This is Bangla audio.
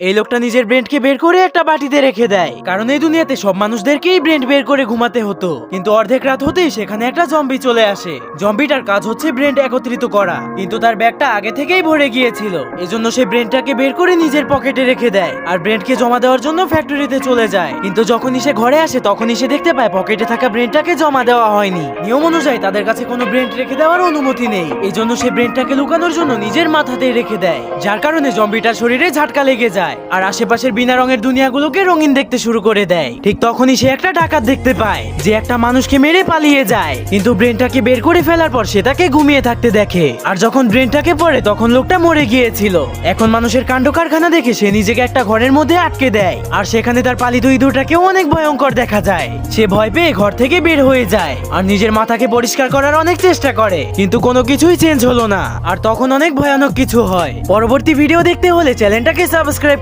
এই লোকটা নিজের ব্রেন্ডকে বের করে একটা বাটিতে রেখে দেয়। কারণ এই দুনিয়াতে সব মানুষদেরকেই ব্রেন্ড বের করে ঘুমাতে হতো। কিন্তু অর্ধেক রাত হতেই সেখানে একটা জম্বি চলে আসে। জম্বিটার কাজ হচ্ছে ব্রেন্ড একত্রিত করা। কিন্তু তার ব্যাগটা আগে থেকেই ভরে গিয়েছিল। এজন্য সে ব্রেন্ডটাকে বের করে নিজের পকেটে রেখে দেয় আর ব্রেন্ডকে জমা দেওয়ার জন্য ফ্যাক্টরিতে চলে যায়। কিন্তু যখনই সে ঘরে আসে, তখনই সে দেখতে পায় পকেটে থাকা ব্রেন্ডটাকে জমা দেওয়া হয়নি। নিয়ম অনুযায়ী তাদের কাছে কোনো ব্রেন্ড রেখে দেওয়ার অনুমতি নেই। এই জন্য সে ব্রেন্ডটাকে লুকানোর জন্য নিজের মাথাতেই রেখে দেয়। যার কারণে জম্বিটার শরীরে ঝাটকা লেগে যায়। আর আশেপাশের বিনা রঙের দুনিয়াগুলোকে রঙিন দেখতে শুরু করে দেয়। ঠিক তখনই সে একটা ডাকাত দেখতে পায়, যে একটা মানুষকে মেরে পালিয়ে যায়। কিন্তু ব্রেনটাকে বের করে ফেলার পর সে তাকে ঘুমিয়ে থাকতে দেখে। আর যখন ব্রেনটাকে পড়ে, তখন লোকটা মরে গিয়েছিল। এখন মানুষের কাণ্ড কারখানা দেখে সে নিজেকে একটা ঘরের মধ্যে আটকে দেয়। আর সেখানে তার পালিত ইঁদুরটাকেও অনেক ভয়ঙ্কর দেখা যায়। সে ভয় পেয়ে ঘর থেকে বের হয়ে যায়। আর নিজের মাথাকে পরিষ্কার করার অনেক চেষ্টা করে। কিন্তু কোনো কিছুই চেঞ্জ হলো না। আর তখন অনেক ভয়ানক কিছু হয়। পরবর্তী ভিডিও দেখতে হলে চ্যানেলটাকে সাবস্ক্রাইব